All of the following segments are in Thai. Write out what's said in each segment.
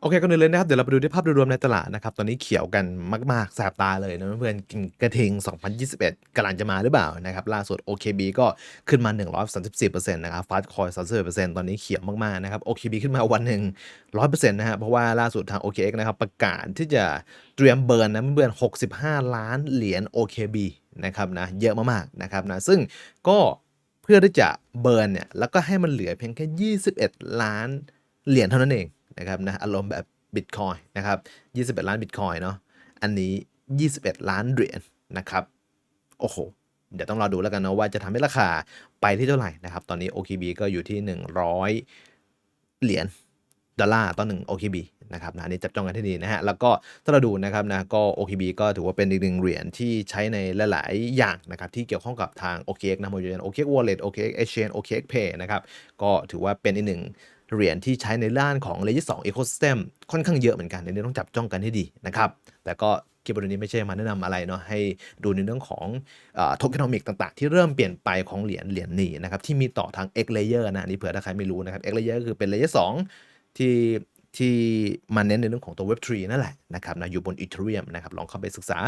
โอเคก่อนอื่นเลยนะครับ เดี๋ยวเราไปดูที่ภาพโดยรวมในตลาดนะครับ ตอนนี้เขียวกันมาก ๆ แสบตาเลยนะเพื่อนๆกระทิง 2021กำลังจะมาหรือเปล่านะครับ ล่าสุด OKB ก็ขึ้นมา 134%นะครับฟาสคอย31%ตอนนี้เขียวมาก ๆ นะครับ OKB ขึ้นมาวันหนึ่ง100%นะฮะเพราะว่าล่าสุดทาง OKX นะครับ ประกาศที่จะเตรียมเบิร์นนะเพื่อนๆ65 ล้านเหรียญ OKB นะครับนะเยอะมาก ๆ นะครับนะซึ่งก็เพื่อที่จะเบิร์นเนี่ยแล้วก็ให้มันเหลือเพียงแค่ 21 ล้านเหรียญเท่านั้นเอง นะครับนะอารมณ์แบบบิตคอยนะครับ21 ล้านบิตคอยเนาะอันนี้ 21 ล้านเหรียญนะครับโอ้โหเดี๋ยวต้องรอดูแล้วกันเนาะว่าจะทำให้ราคาไปที่เท่าไหร่นะครับ ตอนนี้ OKB ก็อยู่ที่ 100 เหรียญดอลลาร์ต่อหนึ่ง OKB นะครับนะนี้จับจ้องกันให้ดีนะฮะ แล้วก็ถ้าเราดูนะครับนะก็ OKB ก็ถือว่าเป็นอีกหนึ่งเหรียญที่ใช้ในหลาย ๆ อย่างนะครับที่เกี่ยวข้องกับทาง OKX นะโมเดล OKX Wallet OKX Exchange OKX Pay นะครับก็ถือว่าเป็นอีกหนึ่ง เหรียญที่ใช้ในด้านของ Layer 2 Ecosystem ค่อนข้างเยอะเหมือนกันในนี้ต้องจับจ้องกันให้ดีนะครับ แต่ก็คลิปวันนี้ไม่ใช่มาแนะนำอะไรเนาะให้ดูในเรื่องของโทเคนอมิกต่างๆ ที่เริ่มเปลี่ยนไปของเหรียญเหรียญนี้นะครับที่มีต่อทาง X Layer นะอันนี่เผื่อถ้าใครไม่รู้นะครับ X Layer ก็คือเป็น Layer 2 ที่ ที่มันเน้นในเรื่องของตัว Web3 นั่นแหละนะครับนะอยู่บน Ethereum นะครับลองเข้าไปศึกษา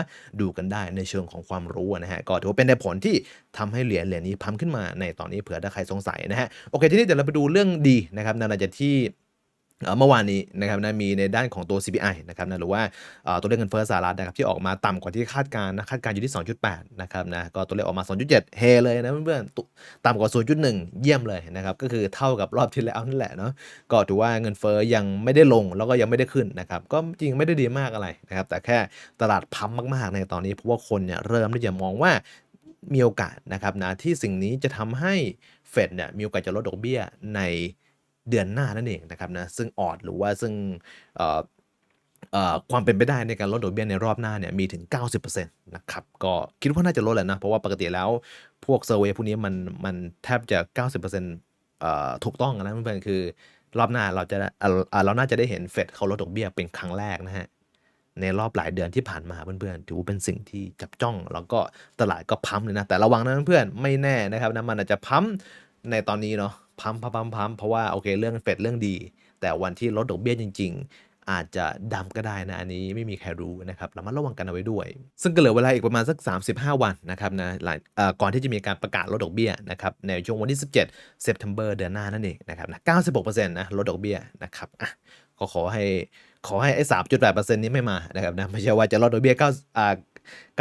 ดูกันได้ในเชิงของความรู้นะฮะก็ถือว่าเป็นในผลที่ทำให้เหรียญเหรียญนี้พัมขึ้นมาในตอนนี้เผื่อถ้าใครสงสัยนะฮะโอเคทีนี้เดี๋ยวเราไปดูเรื่องดีนะครับนะหลังจากที่ เมื่อวานนี้นะครับนะมีในด้านของตัว CPI นะครับนะหรือว่าตัวเลขเงินเฟ้อสหรัฐนะครับที่ออกมาต่ำกว่าที่คาดการณ์นะคาดการณ์อยู่ที่ 2.8 นะครับนะก็ตัวเลขออกมา 2.7 เฮเลยนะเพื่อนๆต่ำกว่า 0.1 เยี่ยมเลยนะครับก็คือเท่ากับรอบที่แล้วนั่นแหละเนาะก็ถือว่าเงินเฟ้อยังไม่ได้ลงแล้วก็ยังไม่ได้ขึ้นนะครับก็จริงไม่ได้ดีมากอะไรนะครับแต่แค่ตลาดพัมมากๆในตอนนี้เพราะว่าคนเนี่ยเริ่มที่จะมองว่ามีโอกาสนะครับนะที่สิ่งนี้จะทำให้เฟดเนี่ยมีโอกาสจะลดดอกเบี้ยใน เดือนหน้านั่นเองนะครับนะซึ่งออดหรือว่าซึ่งความเป็นไปได้ในการลดดอกเบี้ยในรอบหน้าเนี่ยมีถึง 90%นะครับก็คิดว่าน่าจะลดแหละนะ เพราะว่าปกติแล้วพวกเซอร์เวยพวกนี้มันมันแทบจะ 90%เอ่อถูกต้องนะเพื่อนๆคือรอบหน้าเราจะเาเราน่าจะได้เห็นเฟดเขาลดดอกเบี้ยเป็นครั้งแรกนะฮะในรอบหลายเดือนที่ผ่านมาเพื่อนๆถือว่าเป็นสิ่งที่จับจ้อง แล้วก็ตลาดก็พัมเลยนะแต่ระวังนะเพื่อนๆไม่แน่นะครับนะมันอาจจะพัมในตอนนี้เนาะ พัมพัมพัมพัมเพราะว่าโอเคเรื่องเฟดเรื่องดี แต่วันที่ลดดอกเบี้ยจริง ๆ อาจจะดำก็ได้นะอันนี้ไม่มีใครรู้นะครับระมัดระวังกันเอาไว้ด้วย ซึ่งก็เหลือเวลาอีกประมาณสัก 35 วันนะครับนะหลังก่อนที่จะมีการประกาศลดดอกเบี้ยนะครับในช่วงวันที่ 17 September เดือนหน้านั่นเองนะครับนะ96%นะลดดอกเบี้ยนะครับอะก็ขอให้ขอให้ไอ้3.8%นี้ไม่มานะครับนะไม่ใช่ว่าจะลดดอกเบี้ย9อ่า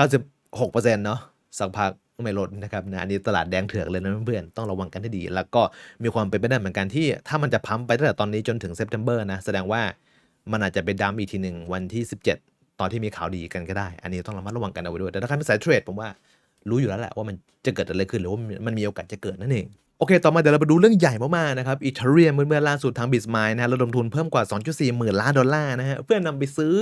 96%เนาะสักพัก ไม่ลดนะครับนะอันนี้ตลาดแดงเถือกเลยนะเพื่อนๆต้องระวังกันให้ดี แล้วก็มีความเป็นไปได้เหมือนกันที่ ถ้ามันจะพัมไปตั้งแต่ตอนนี้จนถึงเซปเทมเบอร์นะแสดงว่ามันอาจจะไปดัมอีกทีหนึ่งวันที่ 17 ตอนที่มีข่าวดีกันก็ได้ อันนี้ต้องระมัดระวังกันเอาไว้ด้วยแต่ถ้าใครเป็นสายเทรดผมว่ารู้อยู่แล้วแหละว่ามันจะเกิดอะไรขึ้นหรือว่ามันมีโอกาสจะเกิดนั่นเอง โอเค ต่อมาเดี๋ยวเราไปดูเรื่องใหญ่มากๆนะครับอีเทเรียมเมื่อล่าสุดทางบิสมายนะฮะระดมทุนเพิ่มกว่า 2.4 หมื่นล้านดอลลาร์นะฮะเพื่อนำไปซื้อ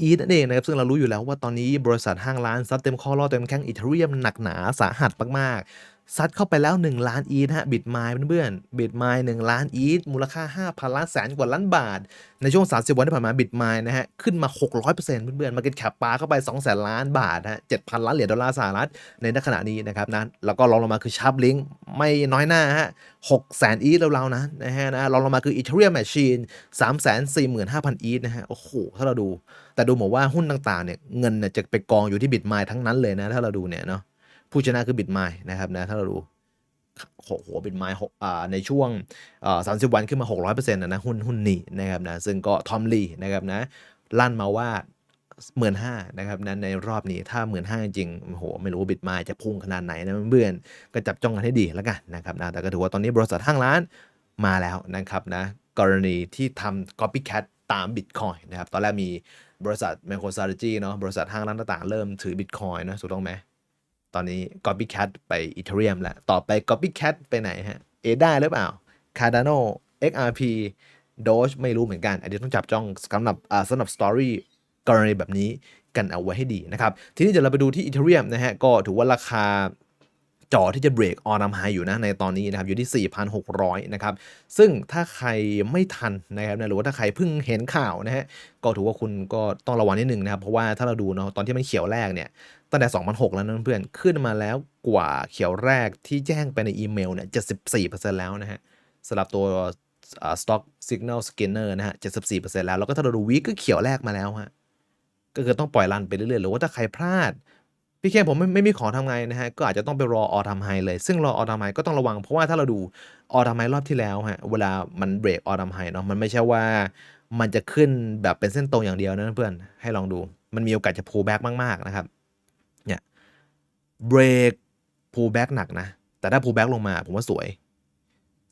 อีทนั่นเองนะครับซึ่งเรารู้อยู่แล้วว่าตอนนี้บริษัทห้างร้านซัดเต็มข้อล่อเต็มแข้งอีเทเรียมหนักหนาสาหัสมากๆ ซัดเข้าไปแล้ว 1 ล้านอีทฮะบิตไมล์เพื่อนๆบิตไมล์1ล้านอีทมูลค่า 5,000 ล้านแสนกว่าล้านบาท ในช่วง 30 วันที่ผ่านมาบิตไมล์นะฮะขึ้นมา 600%เพื่อนๆมาเก็ตแคปปาเข้าไป2แสนล้านบาทฮะ7,000 ล้านเหรียญดอลลาร์สหรัฐในณขณะนี้นะครับนะแล้วก็รองลงมาคือชาร์ปลิงไม่น้อยหน้าฮะ6แสนอีทเราๆนะนะฮะนะรองลงมาคืออีเทเรียมแมชชีน3 4 5 0 0 0 อีทนะฮะโอ้โหถ้าเราดู แต่ดูเหมือนว่าหุ้นต่างๆเนี่ยเงินเนี่ยจะไปกองอยู่ที่บิตไมล์ทั้งนั้นเลยนะถ้าเราดูเนี่ยเนาะ ผู้ชนะคือบิตไมล์นะครับนะถ้าเราดูโหโหเป็นไม้หกอ่าในช่วงอ่าสามสิบวันขึ้นมา 600%นะนะหุ้นหุ้นนี้นะครับนะซึ่งก็ทอมลีนะครับนะลั่นมาว่าหมื่นห้านะครับนะในรอบนี้ถ้าหมื่นห้าจริงโอ้โหไม่รู้ว่าบิตไมล์จะพุ่งขนาดไหนนะเพื่อนก็จับจ้องกันให้ดีแล้วกันนะครับนะแต่ก็ถือว่าตอนนี้บริษัทห้างร้านมาแล้วนะครับนะกรณีที่ทำ copycat ตาม Bitcoin นะครับ ตอนแรกมีบริษัท MicroStrategy เนาะบริษัทห้างร้านต่างๆ เริ่มถือ Bitcoin นะถูกต้องไหม ตอนนี้ copycat ไป Ethereum แล้ว ต่อไป copycat ไปไหนฮะเอด้าหรือเปล่า Cardano XRP Doge ไม่รู้เหมือนกัน อันนี้ต้องจับจ้องสำหรับสำหรับ story กรณีแบบนี้กันเอาไว้ให้ดีนะครับ ทีนี้เดี๋ยวเราไปดูที่ Ethereum นะฮะ ก็ถือว่าราคา จอที่จะเบรกออนัมไฮอยู่นะในตอนนี้นะครับอยู่ที่ 4,600 นะครับ ซึ่งถ้าใครไม่ทันนะครับหรือว่าถ้าใครเพิ่งเห็นข่าวนะฮะก็ถือว่าคุณก็ต้องระวังนิดนึงนะครับ เพราะว่าถ้าเราดูเนาะตอนที่มันเขียวแรกเนี่ยตั้งแต่ 2006 แล้วนะเพื่อนขึ้นมาแล้วกว่าเขียวแรกที่แจ้งไปในอีเมลเนี่ย 74%แล้วนะฮะสำหรับตัว stock signal scanner นะฮะ 74%แล้ว แล้วก็ถ้าเราดูวีก็เขียวแรกมาแล้วฮะก็คือต้องปล่อยรันไปเรื่อยๆ หรือว่าถ้าใครพลาด พี่เคผมไม่ไม่มีของทำไงนะฮะ ก็อาจจะต้องไปรอออทำไฮเลย ซึ่งรอออทำไฮก็ต้องระวัง เพราะว่าถ้าเราดูออทำไฮรอบที่แล้วฮะ เวลามันเบรกออทำไฮเนาะ มันไม่ใช่ว่ามันจะขึ้นแบบเป็นเส้นตรงอย่างเดียวนะเพื่อน ให้ลองดู มันมีโอกาสจะ pull back มาก ๆ นะครับ เนี่ย เบรก pull back หนักนะ แต่ถ้า pull back ลงมาผมว่าสวย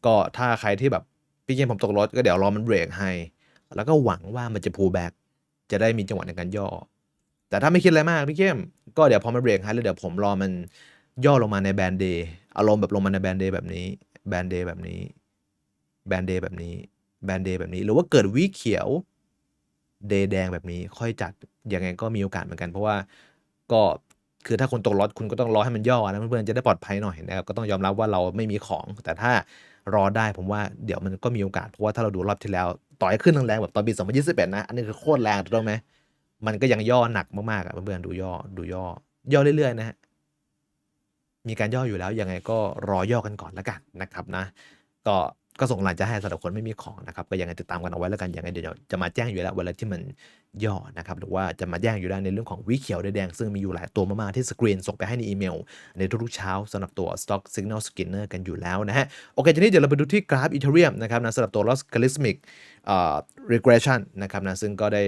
ก็ถ้าใครที่แบบพี่เกมผมตกรถก็เดี๋ยวรอมันเบรกไฮแล้วก็หวังว่ามันจะ pull back จะได้มีจังหวะในการย่อ แต่ถ้าไม่คิดอะไรมากพี่เข้มก็เดี๋ยวพอมันเบรกให้แล้วเดี๋ยวผมรอมันย่อลงมาในแบนเดย์อารมณ์แบบลงมาในแบนเดย์แบบนี้ แบนเดย์แบบนี้ แบนเดย์แบบนี้ แบนเดย์แบบนี้ หรือว่าเกิดวีเขียว เดย์แดงแบบนี้ค่อยจัดยังไงก็มีโอกาสเหมือนกัน เพราะว่าก็คือถ้าคนตกรถคุณก็ต้องรอให้มันย่อนะเพื่อนๆจะได้ปลอดภัยหน่อยนะครับก็ต้องยอมรับว่าเราไม่มีของ แต่ถ้ารอได้ผมว่าเดี๋ยวมันก็มีโอกาสเพราะว่าถ้าเราดูรอบที่แล้ว ต่อให้ขึ้นแรงแบบตอนปี2021นะอันนี้คือโคตรแรงถูกต้องไหม มันก็ยังย่อหนักมากๆอะเพื่อนๆดูย่อดูย่อ ย่อเรื่อยๆนะฮะมีการย่ออยู่แล้วยังไงก็รอย่อกันก่อนแล้วกันนะครับนะ ก็ก็ส่งหลังจะให้สำหรับคนไม่มีของนะครับ ก็ยังไงติดตามกันเอาไว้แล้วกันยังไงเดี๋ยวจะมาแจ้งอยู่แล้วเวลาที่มันย่อนะครับ หรือว่าจะมาแจ้งอยู่แล้วในเรื่องของวิเขียวแดง ซึ่งมีอยู่หลายตัวมากๆที่สกรีนส่งไปให้ในอีเมล ในทุกๆเช้าสำหรับตัว Stock Signal Scanner กันอยู่แล้วนะฮะ โอเคทีนี้เดี๋ยวเราไปดูที่กราฟ Ethereum นะครับนะสำหรับตัว Logarithmic regression นะครับนะซึ่งก็ได้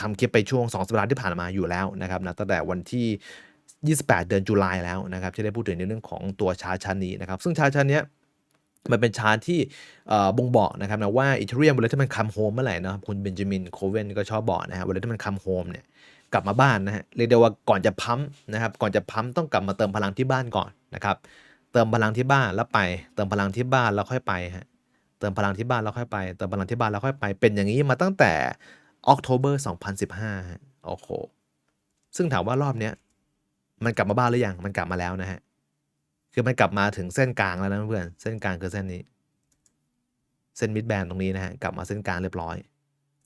ทำคลิปไปช่วง 2 สัปดาห์ที่ผ่านมาอยู่แล้วนะครับนะตั้งแต่วันที่ 28 เดือนตุลาแล้วนะครับที่ได้พูดถึงในเรื่องของตัวชาชั้นนี้นะครับ ซึ่งชาชั้นนี้มันเป็นชาร์ตที่บ่งบอกนะครับนะว่าอีเทเรียมเวลาที่มันคัมโฮมเมื่อไหร่นะคุณเบนจามินโคเวนก็ชอบบอกนะฮะเวลาที่มันคัมโฮมเนี่ยกลับมาบ้านนะฮะเรียกได้ว่าก่อนจะพัมป์นะครับ ก่อนจะพัมป์ต้องกลับมาเติมพลังที่บ้านก่อนนะครับ เติมพลังที่บ้านแล้วไป เติมพลังที่บ้านแล้วค่อยไปฮะเติมพลังที่บ้านแล้วค่อยไป เติมพลังที่บ้านแล้วค่อยไป เป็นอย่างนี้มาตั้งแต่ ออกโทเบอร์2015 โอ้โห ซึ่งถามว่ารอบเนี้ย มันกลับมาบ้านหรือยัง มันกลับมาแล้วนะฮะ คือมันกลับมาถึงเส้นกลางแล้วนะเพื่อน เส้นกลางคือเส้นนี้ เส้นมิดแบนตรงนี้นะฮะ กลับมาเส้นกลางเรียบร้อย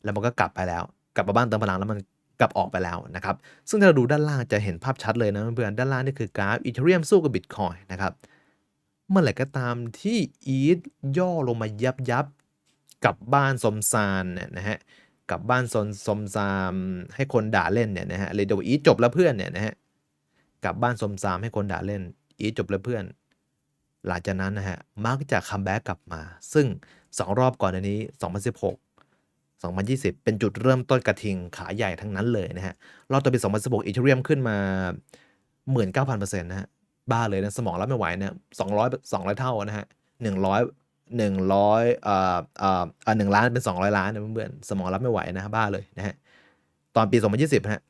แล้วมันก็กลับไปแล้ว กลับมาบ้านเติมพลังแล้วมันกลับออกไปแล้วนะครับ ซึ่งถ้าเราดูด้านล่างจะเห็นภาพชัดเลยนะเพื่อน ด้านล่างนี่คือกราฟอีเทเรียมสู้กับบิตคอยนะครับ เมื่อไหร่ก็ตามที่อีทย่อลงมายับยับกลับบ้านสมซานเนี่ยนะฮะ กลับบ้านซนสมซาม ให้คนด่าเล่นเนี่ยนะฮะเลยเดี๋ยวอีจบแล้วเพื่อนเนี่ยนะฮะกลับบ้านสมซามให้คนด่าเล่น อีจบแล้วเพื่อน หลังจากนั้นนะฮะมักจะคัมแบ็กกลับมา ซึ่ง 2 รอบก่อนอันนี้ 2016 2020 เป็นจุดเริ่มต้นกระทิงขาใหญ่ทั้งนั้นเลยนะฮะ รอบต่อปี2016อีเทเรียมขึ้นมา 19,000%นะฮะ บ้าเลยนะ สมองรับไม่ไหวนะ200 200 เท่านะฮะ 100 หนึ่งร้อยเอ่อเอ่ออ่าหนึ่งล้านเป็นสองร้อยล้านนะเพื่อนๆสมองรับไม่ไหวนะบ้าเลยนะฮะตอนปี 2020ฮะ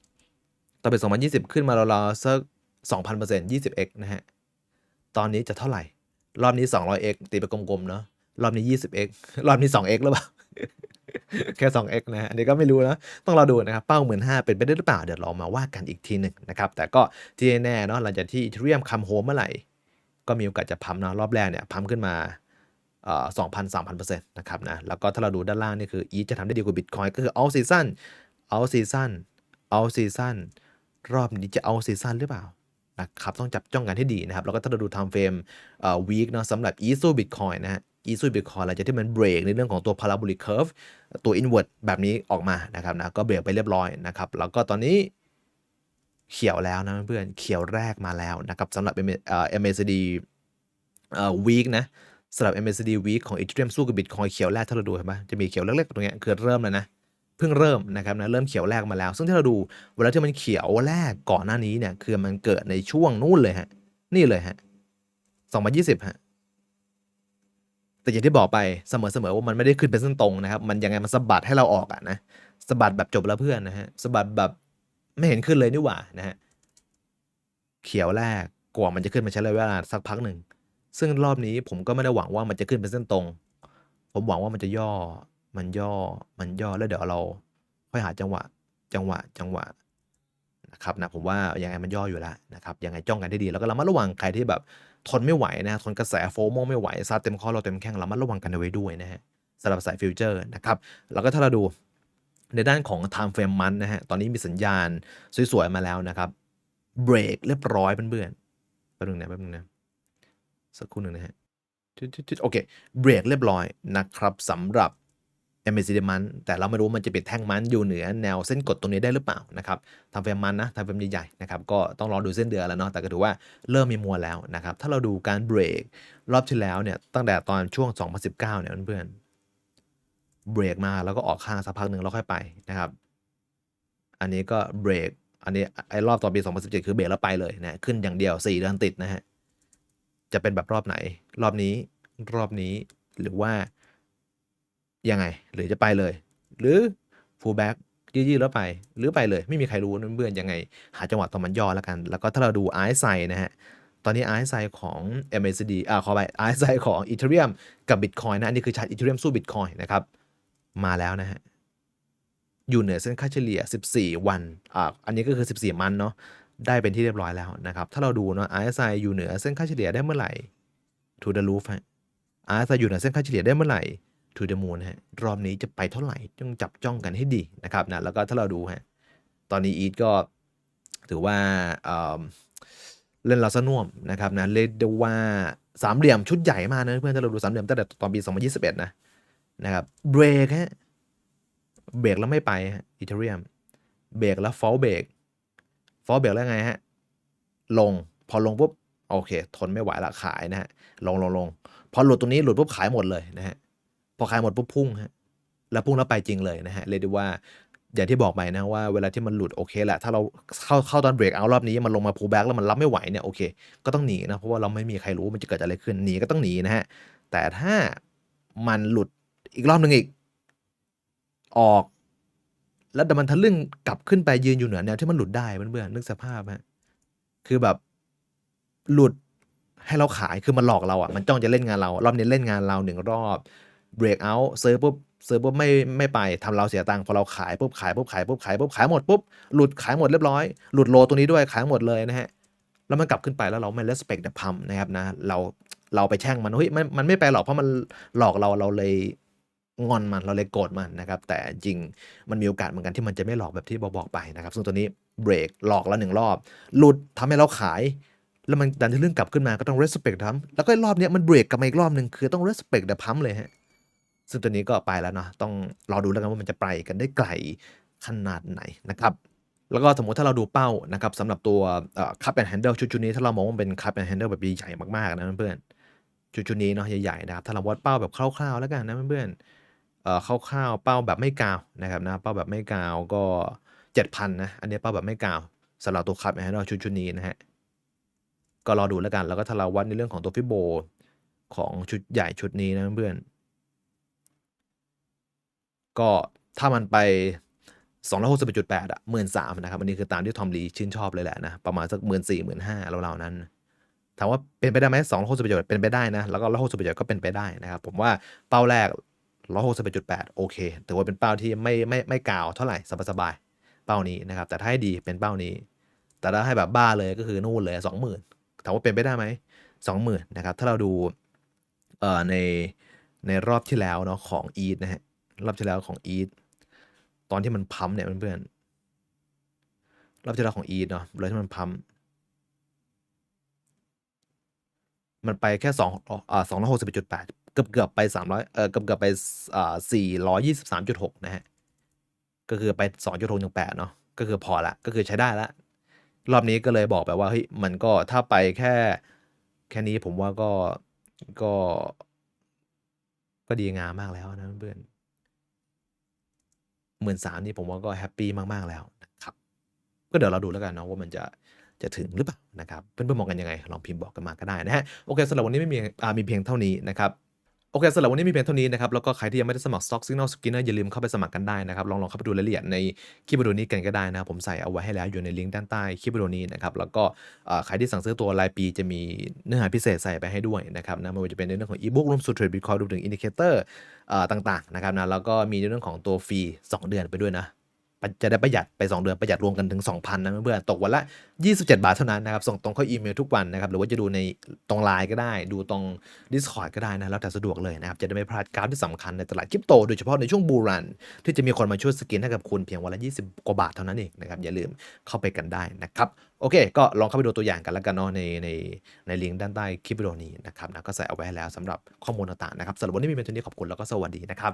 ตอนปี 2020 ขึ้นมาราวๆสัก2,000% 20x นะฮะตอนนี้จะเท่าไหร่ รอบนี้ 200x ตีไปกลมๆเนาะรอบนี้ 20x รอบนี้ 2x หรือเปล่า แค่ 2x นะฮะอันนี้ก็ไม่รู้นะ ต้องรอดูนะครับ เป้าหมื่นห้าเป็นไปได้หรือเปล่า เดี๋ยวเรามาว่ากันอีกทีหนึ่งนะครับ แต่ก็ที่แน่เนาะหลังจากที่อีเทเรียมคัมโฮมเมื่อไหร่ ก็มีโอกาสจะพัมเนาะรอบแรกเนี่ยพัมขึ้นมา สองพันสามพันเปอร์เซ็นต์นะครับนะแล้วก็ถ้าเราดูด้านล่างนี่คืออีจะทำได้ดีกว่าบิตคอยก็คือ all season all season all season รอบนี้จะ all season หรือเปล่านะครับต้องจับจ้องกันให้ดีนะครับ แล้วก็ถ้าเราดู time frame เอ่อ week เนาะสำหรับ e สู้ bitcoin นะฮะ e สู้ bitcoin หลังจากที่มันเบรกในเรื่องของตัว parabolic curve ตัว inward แบบนี้ออกมานะครับนะก็เบรกไปเรียบร้อยนะครับ แล้วก็ตอนนี้เขียวแล้วนะเพื่อนเขียวแรกมาแล้วนะครับสำหรับ MACD เอ่อ week นะ สำหรับ MACD Week ของ Ethereum สู้กับ Bitcoin เขียวแรกถ้าเราดูเห็นปะจะมีเขียวเล็กๆตรงเนี้ยคือเริ่มแล้วนะเพิ่งเริ่มนะครับนะเริ่มเขียวแรกมาแล้ว ซึ่งถ้าเราดูเวลาที่มันเขียวแรกก่อนหน้านี้เนี่ยคือมันเกิดในช่วงนู่นเลยฮะนี่เลยฮะ2020ฮะแต่อย่างที่บอกไปเสมอๆว่ามันไม่ได้ขึ้นเป็นเส้นตรงนะครับ มันยังไงมันสะบัดให้เราออกอะนะสะบัดแบบจบแล้วเพื่อนนะฮะสะบัดแบบไม่เห็นขึ้นเลยนี่หว่านะฮะเขียวแรกกว่ามันจะขึ้นมาใช้ระยะเวลาสักพักหนึ่ง ซึ่งรอบนี้ผมก็ไม่ได้หวังว่ามันจะขึ้นเป็นเส้นตรง ผมหวังว่ามันจะย่อ มันย่อ มันย่อแล้วเดี๋ยวเราค่อยหาจังหวะ จังหวะ จังหวะนะครับนะผมว่ายังไงมันย่ออยู่แล้วนะครับยังไงจ้องกันให้ดีแล้วก็ระมัดระวังใครที่แบบทนไม่ไหวนะทนกระแสโฟโมไม่ไหวซาดเต็มข้อเราเต็มแข้งระมัดระวังกันเอาไว้ด้วยนะฮะสำหรับสายฟิวเจอร์นะครับแล้วก็ถ้าเราดูในด้านของ time frame มันนะฮะตอนนี้มีสัญญาณสวยๆมาแล้วนะครับเบรกเรียบร้อยเพื่อนๆแป๊บนึงนะแป๊บนึงนะ สักครู่หนึ่งนะฮะโอเคเบรกเรียบร้อยนะครับสำหรับ MACD มันแต่เราไม่รู้มันจะเปิดแท่งมันอยู่เหนือแนวเส้นกดตรงนี้ได้หรือเปล่านะครับทำเฟรมมันนะทำเฟรมใหญ่ๆนะครับก็ต้องรอดูเส้นเดือนแล้วเนาะแต่ก็ถือว่าเริ่มมีมวลแล้วนะครับถ้าเราดูการเบรกรอบที่แล้วเนี่ยตั้งแต่ตอนช่วง 2019เนี่ยเพื่อนๆเบรกมาแล้วก็ออกข้างสักพักหนึ่งแล้วค่อยไปนะครับอันนี้ก็เบรกอันนี้ไอ้รอบตอนปี 2017 คือเบรกแล้วไปเลยนะขึ้นอย่างเดียว 4 เดือนติดนะฮะ จะเป็นแบบรอบไหน รอบนี้รอบนี้หรือว่า ยังไง หรือจะไปเลย หรือ full back ยืดๆแล้วไป หรือไปเลย ไม่มีใครรู้นเพื่อนๆยังไง หาจังหวะตอนมันย่อแล้วกัน แล้วก็ถ้าเราดู RSI นะฮะ ตอนนี้ RSI ของ MACD อ่าขอไป RSI ของ Ethereum กับ Bitcoin นะอันนี้คือชาร์ต Ethereum สู้ Bitcoin นะครับ มาแล้วนะฮะอยู่เหนือเส้นค่าเฉลี่ย 14 วัน อ่า อันนี้ก็คือ 14 มันเนาะ ได้เป็นที่เรียบร้อยแล้วนะครับ ถ้าเราดูเนาะ RSI อยู่เหนือเส้นค่าเฉลี่ยได้เมื่อไหร่ to the roof ฮะ RSI อยู่เหนือเส้นค่าเฉลี่ยได้เมื่อไหร่ to the moon ฮะ รอบนี้จะไปเท่าไหร่ต้องจับจ้องกันให้ดีนะครับนะ แล้วก็ถ้าเราดูฮะ ตอนนี้อีทก็ถือว่าเอ่อเล่นเราสน่วมนะครับนะ เรียกได้ว่าสามเหลี่ยมชุดใหญ่มากนะเพื่อนถ้าเราดูสามเหลี่ยมตั้งแต่ตอนปี 2021 นะนะครับ เบรกฮะ เบรกแล้วไม่ไปฮะอีเทเรียม เบรกแล้วฟอลเบรก ฟอลเบรกแล้วไงฮะ ลง พอลงปุ๊บ โอเค ทนไม่ไหวละขายนะฮะ ลงลงลง พอหลุดตรงนี้หลุดปุ๊บขายหมดเลยนะฮะ พอขายหมดปุ๊บพุ่งฮะ แล้วพุ่งแล้วไปจริงเลยนะฮะ เรียกได้ว่า อย่างที่บอกไปนะว่าเวลาที่มันหลุดโอเคแหละ ถ้าเราเข้าเข้าตอนเบรกเอารอบนี้มันลงมาพูแบ็กแล้วมันรับไม่ไหวเนี่ยโอเค ก็ต้องหนีนะ เพราะว่าเราไม่มีใครรู้มันจะเกิดอะไรขึ้น หนีก็ต้องหนีนะฮะ แต่ถ้ามันหลุดอีกรอบหนึ่งอีก ออก แล้วแต่มันทะลึ่งกลับขึ้นไปยืนอยู่เหนือแนวที่มันหลุดได้เพื่อนๆนึกสภาพฮะคือแบบหลุดให้เราขายคือมันหลอกเราอะมันจ้องจะเล่นงานเรา รอบนี้เล่นงานเราหนึ่งรอบเบรกเอาท์ซื้อปุ๊บซื้อปุ๊บไม่ไม่ไปทำเราเสียตังค์พอเราขายปุ๊บขายปุ๊บขายปุ๊บขายปุ๊บขายหมดปุ๊บหลุดขายหมดเรียบร้อยหลุดโลตัวนี้ด้วยขายหมดเลยนะฮะแล้วมันกลับขึ้นไปแล้วเราไม่ respect the pump นะครับนะเราเราไปแช่งมันเฮ้ยมันมันไม่ไปหรอกเพราะมันหลอกเราเราเลย งอนมันเราเลยโกรธมันนะครับ แต่จริงมันมีโอกาสเหมือนกันที่มันจะไม่หลอกแบบที่บอกบอกไปนะครับ ซึ่งตัวนี้เบรกหลอกแล้วหนึ่งรอบ หลุดทำให้เราขาย แล้วมันดันที่เรื่องกลับขึ้นมาก็ต้อง respect ทำแล้วก็รอบนี้มันเบรกกลับมาอีกรอบหนึ่งคือต้อง respect the pump เลยฮะซึ่งตัวนี้ก็ไปแล้วเนาะต้องรอดูแล้วกันว่ามันจะไปกันได้ไกลขนาดไหนนะครับแล้วก็สมมติถ้าเราดูเป้านะครับสำหรับตัวเอ่อ cup and handle ชุดชุดนี้ถ้าเรามองว่าเป็น cup and handle แบบใหญ่ๆมากๆนะเพื่อนๆชุดชุดนี้เนาะใหญ่ๆนะครับถ้าเราวัดเป้าแบบคร่าวๆแล้วกันนะเพื่อนๆ คร่าวๆเป้าแบบไม่กาวนะครับนะเป้าแบบไม่กาวก็ 7,000นะอันนี้เป้าแบบไม่กาวสำหรับตัว cup and handle ชุดชุดนี้นะฮะก็รอดูแล้วกันแล้วก็ถ้าเราวัดในเรื่องของตัวฟิโบของชุดใหญ่ชุดนี้นะเพื่อนก็ถ้ามันไป261.8อะ13,000นะครับ อันนี้คือตามที่ทอมลีชื่นชอบเลยแหละนะ ประมาณสัก14,000 15,000ราวๆนั้น ถามว่าเป็นไปได้ไหม261เป็นไปได้นะ แล้วก็161ก็เป็นไปได้นะครับ ผมว่าเป้าแรก 161.8โอเคถือว่าเป็นเป้าที่ไม่ไม่ไม่กาวเท่าไหร่สบายๆเป้านี้นะครับ แต่ถ้าให้ดีเป็นเป้านี้ แต่ถ้าให้แบบบ้าเลยก็คือนู่นเลย20,000ถามว่าเป็นไปได้ไหม20,000นะครับ ถ้าเราดูเอ่อในในรอบที่แล้วเนาะของอีทนะฮะรอบที่แล้วของอีทตอนที่มันพัมเนี่ยเพื่อนๆรอบที่แล้วของอีทเนาะเลาที่มันพัมมันไปแค่สองอ่าสองร้อยหกสิบจุดแปด เกือบเกือบไปสามร้อยเออเกือบเกือบไปอ่าสี่ร้อยยี่สิบสามจุดหกนะฮะ ก็คือไปสองจุดหกหนึ่งแปดเนาะ ก็คือพอละ ก็คือใช้ได้ละ รอบนี้ก็เลยบอกไปว่าเฮ้ยมันก็ถ้าไปแค่แค่นี้ผมว่าก็ก็ ก็ดีงามมากแล้วนะเพื่อนหมื่นสามนี่ผมว่าก็แฮปปี้มาก ๆ แล้วนะครับ ก็เดี๋ยวเราดูแล้วกันเนาะว่ามันจะจะถึงหรือเปล่านะครับ เพื่อนๆมองกันยังไง ลองพิมพ์บอกกันมาก็ได้นะฮะ โอเคสำหรับวันนี้ไม่มีอ่ามีเพียงเท่านี้นะครับ โอเคสำหรับวันนี้มีเพียงเท่านี้นะครับ แล้วก็ใครที่ยังไม่ได้สมัคร Stock Signal Skinner อย่าลืมเข้าไปสมัครกันได้นะครับ ลองลองเข้าไปดูรายละเอียดในคลิปวิดีโอนี้กันก็ได้นะครับ ผมใส่เอาไว้ให้แล้วอยู่ในลิงก์ด้านใต้คลิปวิดีโอนี้นะครับ แล้วก็ใครที่สั่งซื้อตัวรายปีจะมีเนื้อหาพิเศษใส่ไปให้ด้วยนะครับนะไม่ว่าจะเป็นในเรื่องของอีบุ๊กรวมสู่เทรดบิตคอยรวมถึงอินดิเคเตอร์ต่างๆนะครับนะแล้วก็มีในเรื่องของตัวฟรี 2 เดือนไปด้วยนะ จะได้ประหยัดไป 2 เดือนประหยัดรวมกันถึง 2,000นะเพื่อนๆตกวันละ 27 บาทเท่านั้นนะครับ ส่งตรงเข้าอีเมลทุกวันนะครับ หรือว่าจะดูในตรงไลน์ก็ได้ ดูตรง Discord ก็ได้นะ แล้วแต่สะดวกเลยนะครับ จะได้ไม่พลาดการ์ดที่สำคัญในตลาดคริปโต โดยเฉพาะในช่วงบูรัน ที่จะมีคนมาช่วยสกินให้กับคุณเพียงวันละ 20 กว่าบาทเท่านั้นเองนะครับอย่าลืมเข้าไปกันได้นะครับโอเค ก็ลองเข้าไปดูตัวอย่างกันแล้วกันเนาะในในในลิงก์ด้านใต้คลิปวิดีโอนี้นะครับนะก็ใส่เอาไว้แล้วสำหรับข้อมูลต่างๆนะครับสำหรับวันนี้มีเพียงเท่านี้ขอบคุณแล้วก็สวัสดีนะครับ